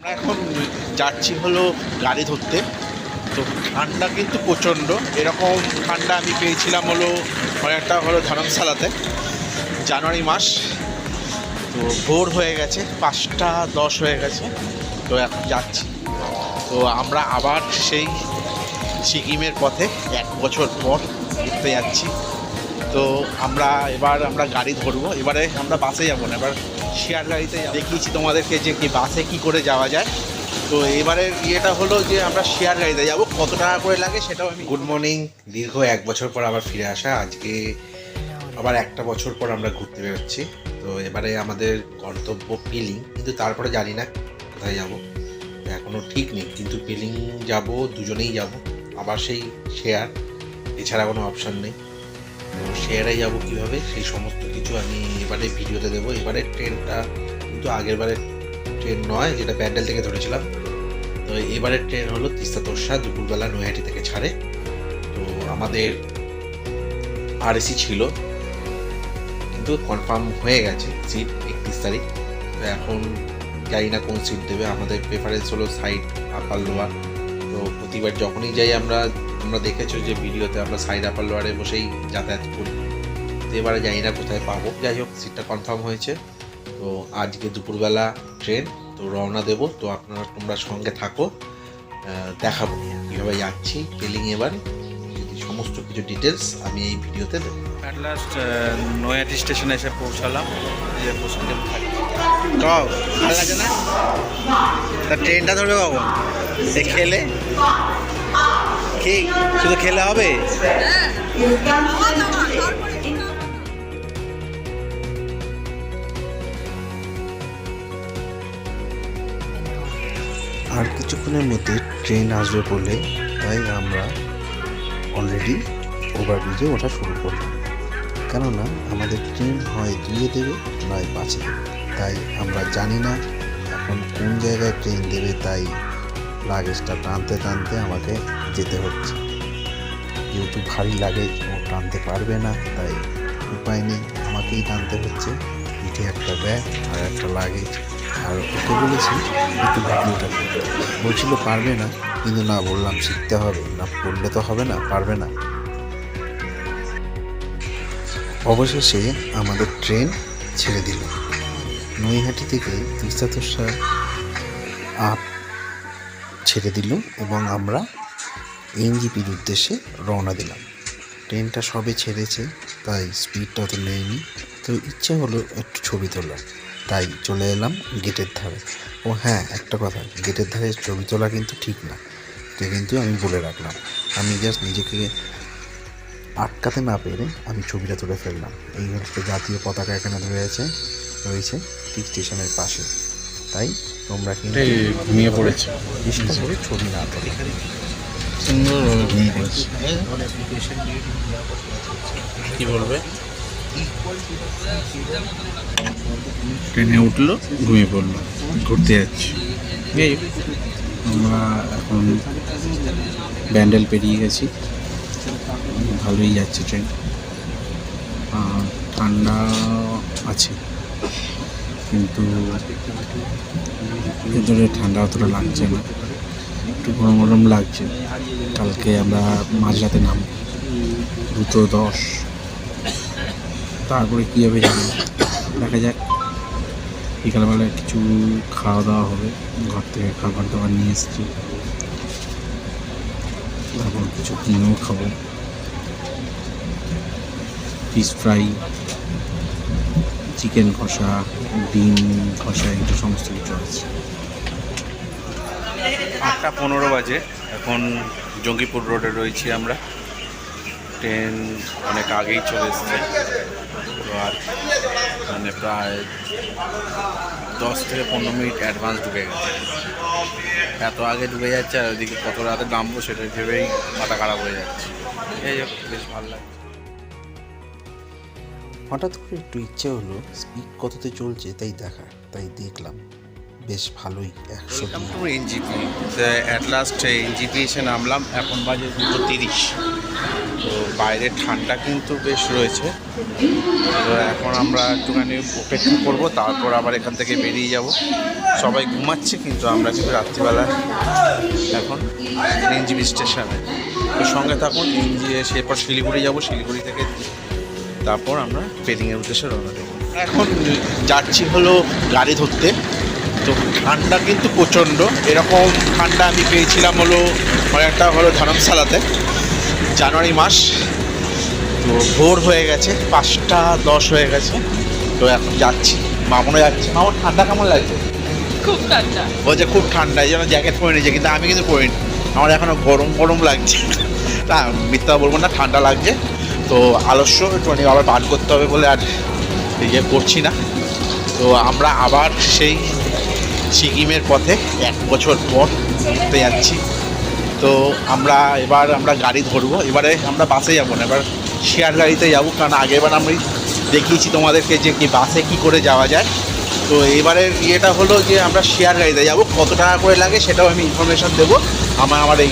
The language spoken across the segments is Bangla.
আমরা এখন যাচ্ছি হলো গাড়ি ধরতে। তো ঠান্ডা কিন্তু প্রচণ্ড। এরকম ঠান্ডা আমি পেয়েছিলাম হলো অনেকটা হলো ধর্মশালাতে, জানুয়ারি মাস। তো ভোর হয়ে গেছে, পাঁচটা দশ হয়ে গেছে। তো এখন যাচ্ছি। তো আমরা আবার সেই সিকিমের পথে এক বছর পর ঘুরতে যাচ্ছি। তো আমরা এবার আমরা গাড়ি ধরবো। এবারে আমরা বাসে যাব না, এবার শেয়ার গাড়িতে। দেখিয়েছি তোমাদেরকে যে কি বাসে কি করে যাওয়া যায়। তো এবারের ইয়েটা হলো যে আমরা শেয়ার গাড়িতে যাব। কত টাকা করে লাগে সেটাও আমি গুড মর্নিং দীর্ঘ এক বছর পর আবার ফিরে আসা। আজকে আবার একটা বছর পর আমরা ঘুরতে বেরোচ্ছি। তো এবারে আমাদের গন্তব্য পিলিং, কিন্তু তারপরে জানি না কোথায় যাব। এখনও ঠিক নেই, কিন্তু পিলিং যাব, দুজনেই যাব। আবার সেই শেয়ার, এছাড়া কোনো অপশান নেই। তো শেয়ারে যাব কীভাবে, সেই সমস্ত কিছু আমি এবারে ভিডিওতে দেবো। এবারে ট্রেনটা কিন্তু আগের বারের ট্রেন নয়, যেটা প্যান্ডেল থেকে ধরেছিলাম। তো এবারের ট্রেন হলো তিস্তা তোরসা, দুপুরবেলা নৈহাটি থেকে ছাড়ে। তো আমাদের আরএসি ছিল। কিন্তু কনফার্ম হয়ে গেছে সিট একত্রিশ তারিখ। তো এখন জানি না কোন সিট দেবে। আমাদের প্রেফারেন্স হলো সাইড আপার লোয়ার তো প্রতিবার যখনই যাই আমরা আমরা দেখেছ যে ভিডিওতে আমরা সাইড আপার লোয়ারে বসেই যাতায়াত করি। তো এবারে জানি না কোথায় পাবো। যাই হোক সিটটা কনফার্ম হয়েছে। তো আজকে দুপুরবেলা ট্রেন তো রওনা দেবো। তো আপনারা তোমরা সঙ্গে থাকো। দেখাবো। কীভাবে যাচ্ছি পেলিং এবার। যদি সমস্ত কিছু ডিটেলস আমি এই ভিডিওতে দেবো। অ্যাট লাস্ট নয়াটি স্টেশনে এসে পৌঁছালাম। যে বসে থাকি ভালো লাগে না? তা ট্রেনটা ধরবে কখন? সে খেলে? কি? শুধু খেলে হবে? আর কিছুক্ষণের মধ্যে ট্রেন আসবে বলে তাই আমরা অলরেডি ওভারব্রিজে ওঠা শুরু করলাম। কেননা আমাদের ট্রেন হয় দুয়ে দেবে, নয় পাঁচে তাই আমরা জানি না এখন কোন জায়গায় ট্রেন দেবে, তাই লাগেজটা টানতে টানতে আমাকে যেতে হচ্ছে। যেহেতু ভারী লাগেজ, ও টানতে পারবে না, তাই উপায় নেই। আমাকেই টানতে হচ্ছে। পিঠে একটা ব্যাগ আর একটা লাগেজ। আর ওকে বলেছি, একটু ভিডিওটা বলছিল, পারবে না। কিন্তু না, বললাম, শিখতে হবে। না, পড়লে তো হবে না, পারবে না। অবশেষে আমাদের ট্রেন ছেড়ে দিল। নৈহাটি থেকে তিস্তা তোষার আপ ছেড়ে দিল এবং আমরা এনজিপির উদ্দেশ্যে রওনা দিলাম। ট্রেনটা সবে ছেড়েছে, তাই স্পিডটা তো নেয়নি। তো ইচ্ছে হলো একটু ছবি তোলার। তাই চলে এলাম গেটের ধারে। ও হ্যাঁ একটা কথা, গেটের ধারে ছবি তোলা কিন্তু ঠিক না। এটা কিন্তু আমি বলে রাখলাম। আমি জাস্ট নিজেকে আটকাতে না পেরে আমি ছবিটা তুলে ফেললাম। এই হচ্ছে জাতীয় পতাকা এখানে রয়েছে রয়েছে, ঠিক স্টেশনের পাশে। তাই তোমরা কিন্তু ঘুমিয়ে পড়েছে। চেষ্টা করে ছবি না তোলে। সুন্দরভাবে ঘুমিয়ে পড়েছে। কি বলবে? ট্রেনে উঠল ঘুমিয়ে পড়ল ঘুরতে যাচ্ছি। এই। আমরা এখন ব্যান্ডেল পেরিয়ে গেছি। ভালোই যাচ্ছে ট্রেন। আর ঠান্ডা আছে। কিন্তু ভেতরে ঠান্ডা অতটা লাগছে না। একটু গরম গরম লাগছে। কালকে আমরা মাঝরাতে নাম দুটো দশ। তারপরে কী হবে জানি দেখা যাক। বিকালবেলায় কিছু খাওয়া দাওয়া হবে। ঘর থেকে খাবার দাবার নিয়ে এসেছি। তারপর কিছু কিনেও খাব। Fish fry. চিকেন কষা ডিম কষা এগুলো সমস্ত কিছু আছে। আটটা পনেরো বাজে। এখন জঙ্গিপুর রোডে রয়েছি আমরা। ট্রেন অনেক আগেই চলে এসছে। আর মানে প্রায় দশ থেকে পনেরো মিনিট অ্যাডভান্স ঢুকে গেছে। এত আগে ঢুকে যাচ্ছে আর ওইদিকে কত রাতে নামবো সেটা ভেবেই মাথা খারাপ হয়ে যাচ্ছে। এই বেশ ভালো লাগছে। হঠাৎ করে একটু ইচ্ছে হলো স্পিড কততে চলছে তাই দেখা তাই দেখলাম। বেশ ভালোই একশো এনজিপি অ্যাট লাস্ট এনজিপি এসে নামলাম এখন বাজে দুটো তিরিশ। তো বাইরে ঠান্ডা কিন্তু বেশ রয়েছে। তো এখন আমরা একটুখানি অপেক্ষা করব তারপর আবার এখান থেকে বেরিয়ে যাব। সবাই ঘুমাচ্ছে কিন্তু আমরা কিন্তু রাত্রিবেলা এখন এনজিবি স্টেশনে তো সঙ্গে থাকুন এনজি এসে এরপর শিলিগুড়ি যাব শিলিগুড়ি থেকে তারপর আমরা ট্রেনিংয়ের উদ্দেশ্যে রওনা দেবো। এখন যাচ্ছি হলো গাড়ি ধরতে। তো ঠান্ডা কিন্তু প্রচণ্ড। এরকম ঠান্ডা আমি পেয়েছিলাম হলো একটা হলো ধর্মশালাতে জানুয়ারি মাস। তো ভোর হয়ে গেছে পাঁচটা দশ হয়ে গেছে। তো এখন যাচ্ছি মামনও যাচ্ছে। মামন ঠান্ডা কেমন লাগছে? খুব ঠান্ডা। বলছে খুব ঠান্ডা এই জন্য জ্যাকেট পরে নিয়েছে কিন্তু আমি কিন্তু পরিনি। আমার এখনও গরম গরম লাগছে। তা মিথ্যা বলব না ঠান্ডা লাগছে। তো আলস্য, একটুখানি আবার বার করতে হবে বলে আর ইয়ে করছি না। তো আমরা আবার সেই সিকিমের পথে এক বছর পর ঘুরতে যাচ্ছি। তো আমরা এবার আমরা গাড়ি ধরবো। এবারে আমরা বাসে যাব না, এবার শেয়ার গাড়িতে যাব। কারণ আগেরবার আমি দেখিয়েছি তোমাদেরকে যে কি বাসে কি করে যাওয়া যায়। তো এবারের ইয়েটা হলো যে আমরা শেয়ার গাড়িতে যাব। কত টাকা করে লাগে সেটাও আমি ইনফরমেশান দেবো আমার আমার এই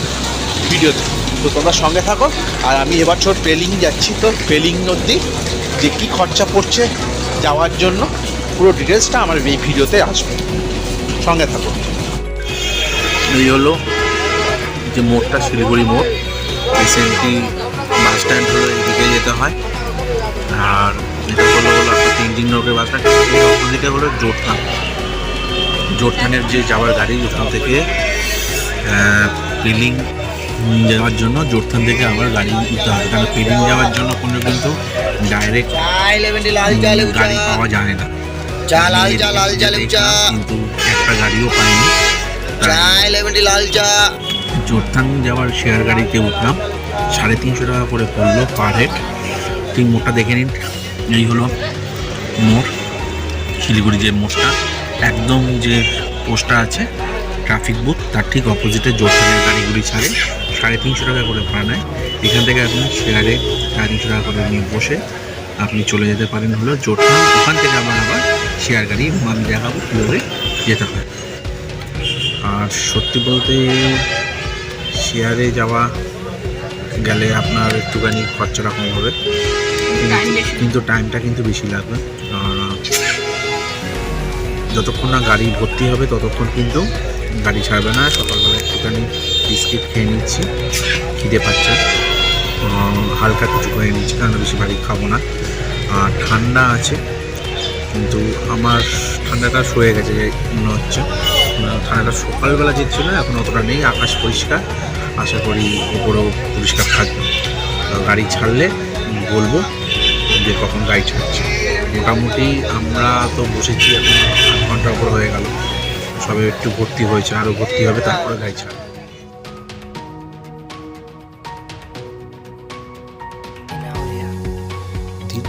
ভিডিওতে তো তোমরা সঙ্গে থাকো। আর আমি এবছর ট্রেলিং যাচ্ছি তো ট্রেলিং অবধি, যে কী খরচা পড়ছে যাওয়ার জন্য। পুরো ডিটেলসটা আমার এই ভিডিওতে আসবে। সঙ্গে থাকো। এই হলো যে মোড়টা, শিলিগুড়ি মোড়। রিসেন্টলি বাস স্ট্যান্ড হলো, এদিকে যেতে হয়। আর এটা হলো হলো আপনার তিনজিং নগরের বাস স্ট্যান্ড অপোজিটে হলো জোরথান। জোরথানের যে যাওয়ার গাড়ি, ওখান থেকে পিলিং যাওয়ার জন্য জোরথান থেকে আবার গাড়ি নিতে হবে। কারণ পিলিং যাওয়ার জন্য কোনো কিন্তু ডাইরেক্ট গাড়ি পাওয়া যায় না। কিন্তু একটা গাড়িও পাইনি। তাই চা লাল চা। জোরথাং যাওয়ার শেয়ার গাড়িতে উঠলাম। সাড়ে তিনশো টাকা করে পড়ল পার হেড ঠিক মোড়টা দেখে নিন। এই হলো মোড় শিলিগুড়ি যে মোড়টা। একদম যে পোস্টটা আছে ট্রাফিক বুথ তার ঠিক অপোজিটে জোরথানের গাড়িগুলি ছাড়ে। সাড়ে তিনশো টাকা করে ভাড়া নেয়। এখান থেকে আপনি শেয়ারে সাড়ে তিনশো টাকা করে নিয়ে বসে আপনি চলে যেতে পারেন হলো জোরথাং ওখান থেকে আবার আবার শেয়ার গাড়ি আমি দেখাবো কীভাবে যেতে হয়। আর সত্যি বলতে শেয়ারে যাওয়া গেলে আপনার একটুখানি খরচাটা কম হবে। কিন্তু টাইমটা কিন্তু বেশি লাগবে। আর যতক্ষণ না গাড়ি ভর্তি হবে ততক্ষণ কিন্তু গাড়ি ছাড়বে না। সকালবেলা একটুখানি বিস্কিট খেয়ে নিচ্ছি, খিদে পাচ্ছে। হালকা কিছু খেয়ে নিচ্ছি, কারণ বেশি বাড়ি খাব না। আর ঠান্ডা আছে, কিন্তু আমার ঠান্ডাটা সয়ে গেছে মনে হচ্ছে। ঠান্ডাটা সকালবেলা যে ছিল, এখন অতটা নেই, আকাশ পরিষ্কার। আশা করি ওপরেও পরিষ্কার থাকবে। গাড়ি ছাড়লে বলব যে কখন গাড়ি ছাড়ছে। মোটামুটি আমরা তো বসেছি এখন আধ ঘণ্টার উপর হয়ে গেল। সবে একটু ভর্তি হয়েছে আরও ভর্তি হবে, তারপরে গাড়ি ছাড়বে।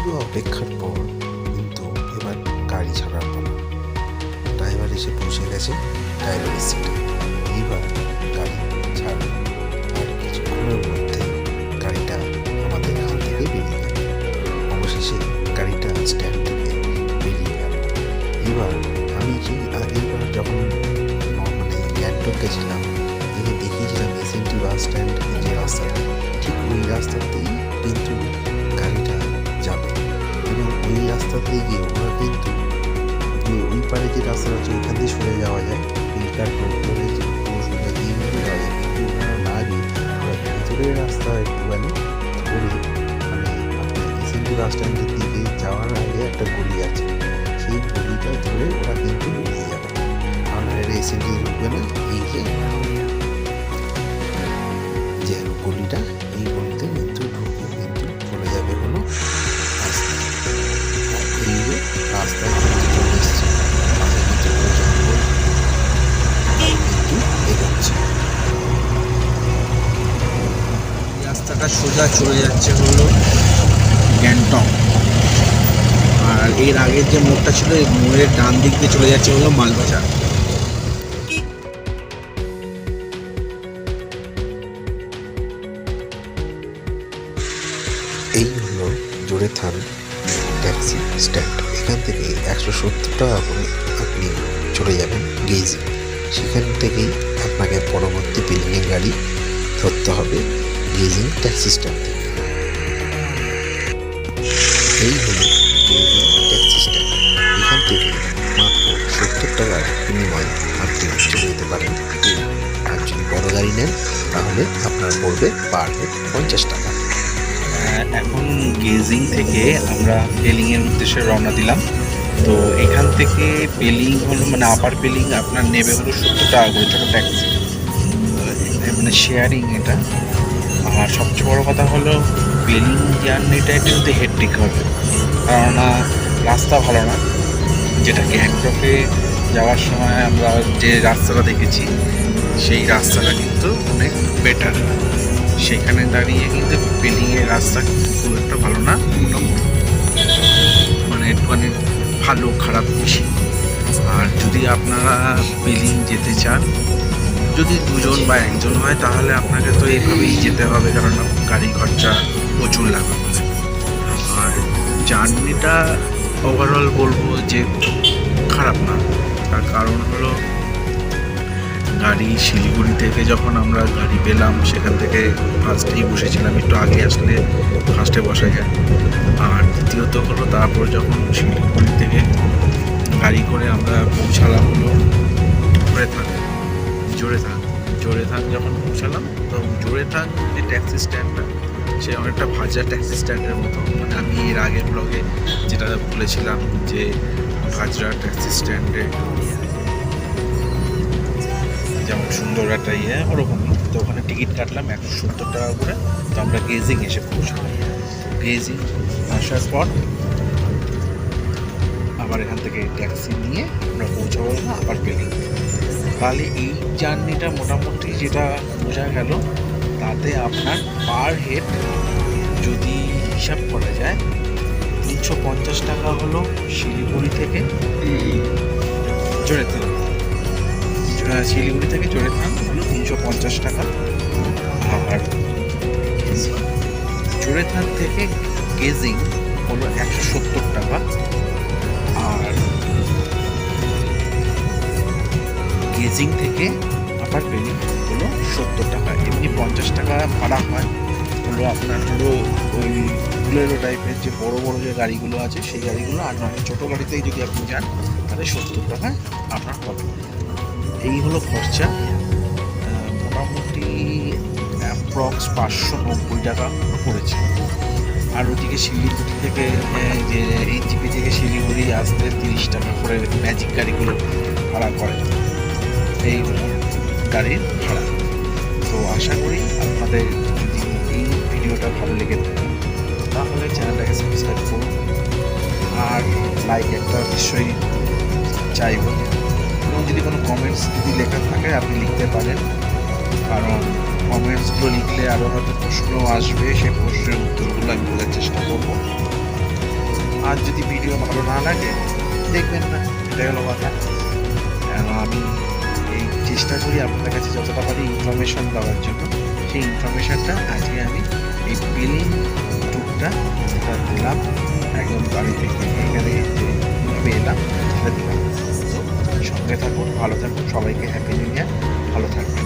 দীর্ঘ অপেক্ষার পর কিন্তু এবার গাড়ি ছাড়ার পালা। ড্রাইভার এসে পৌঁছে গেছে ড্রাইভারের সিটে এইবার গাড়ি ছাড়বে। আর কিছুক্ষণের মধ্যে গাড়িটা আমাদের এখান থেকে বেরিয়ে যাবে অবশেষে গাড়িটা স্ট্যান্ড থেকে বেরিয়ে গেল। এবার আমি যে আগেরবার যখন মানে গ্যাংটক গেছিলাম এখানে দেখিয়েছিলাম এসএনটি বাস স্ট্যান্ড যে রাস্তাটা, ঠিক ওই রাস্তাতেই কিন্তু গাড়িটা এবং ওই রাস্তাতে গিয়ে ওরা কিন্তু ওই পারে যে রাস্তা আছে ওইখান দিয়ে সরে যাওয়া যায়। ফিল্টার ধরে যে পুরো দিয়ে বেরিয়ে যাওয়া কিন্তু ওনারা না গিয়ে ওরা ভিতরের রাস্তা একটুখানি ধরে মানে আপনার এসএনটি বাস স্ট্যান্ডের দিকে যাওয়ার আগে একটা গলি আছে। সেই গলিটা ধরে ওরা কিন্তু বেরিয়ে যাবে। আপনার এসএনটি ঢুকবে না এই যে যে গলিটা রাস্তাটা সোজা চলে যাচ্ছে হলো গ্যাংটক। আর এর আগের যে মোড়টা ছিল, এই মোড়ের ডান দিক দিয়ে চলে যাচ্ছে হলো মালবাজার। এই হলো জোরে থান ট্যাক্সি স্ট্যান্ড। এখান থেকে একশো সত্তর টাকা করে আপনি চলে যাবেন গেজিং সেখান থেকেই আপনাকে পরবর্তী বিল্ডিংয়ের গাড়ি ধরতে হবে। গেজিং ট্যাক্সি স্ট্যান্ড এই হলো ট্যাক্সি স্ট্যান্ড এখান থেকে মাত্র সত্তর টাকার বিনিময়ে আপনি চলে যেতে পারেন। আর যদি বড় গাড়ি নেন, তাহলে আপনার পড়বে পার হেড পঞ্চাশ টাকা। এখন গেজিং থেকে আমরা পেলিংয়ের উদ্দেশ্যে রওনা দিলাম। তো এখান থেকে পেলিং হলো মানে আপার পেলিং আপনার নেবে হলো সত্তর টাকা করে, ছোটো ট্যাক্সি মানে শেয়ারিং এটা। আর সবচেয়ে বড় কথা হলো পেলিং জার্নিটা কিন্তু হেডটিক হবে কেননা রাস্তা ভালো না। যেটা গ্যাংটকে যাওয়ার সময় আমরা যে রাস্তাটা দেখেছি, সেই রাস্তাটা কিন্তু অনেক বেটার সেখানে দাঁড়িয়ে কিন্তু পেলিংয়ের রাস্তা খুব একটা ভালো না, মোটামুটি। মানে একটুখানি ভালো, খারাপ বেশি। আর যদি আপনারা পেলিং যেতে চান যদি দুজন বা একজন হয়, তাহলে আপনাকে তো এইভাবেই যেতে হবে, কারণ গাড়ি খরচা প্রচুর লাগবে আর জার্নিটা ওভারঅল বলব যে খারাপ না। তার কারণ হলো, গাড়ি শিলিগুড়ি থেকে যখন আমরা গাড়ি পেলাম, সেখান থেকে ফার্স্টেই বসেছিলাম, একটু আগে আসলে ফার্স্টে বসা যায়। আর দ্বিতীয়ত হলো, তারপর যখন শিলিগুড়ি থেকে গাড়ি করে আমরা পৌঁছালাম হলো জোরেথান। জোরেথান জোরেথান যখন পৌঁছালাম, তো জোরে থাক যে ট্যাক্সি স্ট্যান্ডটা সে অনেকটা ভাজা ট্যাক্সি স্ট্যান্ডের মতো। মানে আমি এর আগের ব্লগে যেটা বলেছিলাম যে, ভাজরা ট্যাক্সি স্ট্যান্ডে যেমন সুন্দর একটা ইয়ে ওরকম। তো ওখানে টিকিট কাটলাম একশো সত্তর টাকা করে। তো আমরা গেজিং এসে পৌঁছলাম। গেজিং আসার পর আবার এখান থেকে ট্যাক্সি নিয়ে আমরা পৌঁছাবো, আবার পেলিং তাহলে এই জার্নিটা মোটামুটি যেটা বোঝা গেল তাতে আপনার পার হেড যদি হিসাব করা যায় তিনশো পঞ্চাশ টাকা হলো শিলিগুড়ি থেকে। আহ, শিলিগুড়ি থেকে জোরেথান হলো তিনশো পঞ্চাশ টাকা। আর জোরেথান থেকে গেজিং হলো একশো সত্তর টাকা। গেজিং থেকে আপনার পেলিং হলো সত্তর টাকা। এমনি পঞ্চাশ টাকা ভাড়া হয়। হলো আপনার হলো ওই বুলেরো টাইপের যে বড় বড় যে গাড়িগুলো আছে, সেই গাড়িগুলো আর নয় ছোটো গাড়িতেই যদি আপনি যান, তাহলে সত্তর টাকা আপনার হবে। এই হলো খরচা। মোটামুটি অ্যাপ্রক্স পাঁচশো নব্বই টাকা পড়েছে। আর ওদিকে শিলিগুড়ি থেকে যে এনজিপি থেকে শিলিগুড়ি আসতে তিরিশ টাকা করে ম্যাজিক গাড়িগুলো ভাড়া করে। এই গাড়ির ভাড়া। তো আশা করি আপনাদের এই ভিডিওটা ভালো লেগে থাকে, তাহলে চ্যানেলটাকে সাবস্ক্রাইব করুন। আর লাইক একটা নিশ্চয়ই চাইব। এবং যদি কোনো কমেন্টস যদি লেখা থাকে, আপনি লিখতে পারেন। কারণ কমেন্টসগুলো লিখলে আরও হয়তো প্রশ্ন আসবে, সেই প্রশ্নের উত্তরগুলো আমি বলার চেষ্টা করব। আর যদি ভিডিও ভালো না লাগে, দেখবেন না, এটাই হলো কথা। আমি চেষ্টা করি আপনাদের কাছে যতটা পারি ইনফরমেশন দেওয়ার জন্য। সেই ইনফরমেশনটা আজকে আমি এই বিলিং টুকটা যেটা দিলাম, একদম বাড়ি থেকে এখানে যেভাবে এলাম সেটা দিলাম। তো সঙ্গে থাকুন, ভালো থাকুন, সবাইকে হ্যাপি নিউ ইয়ার ভালো থাকুন।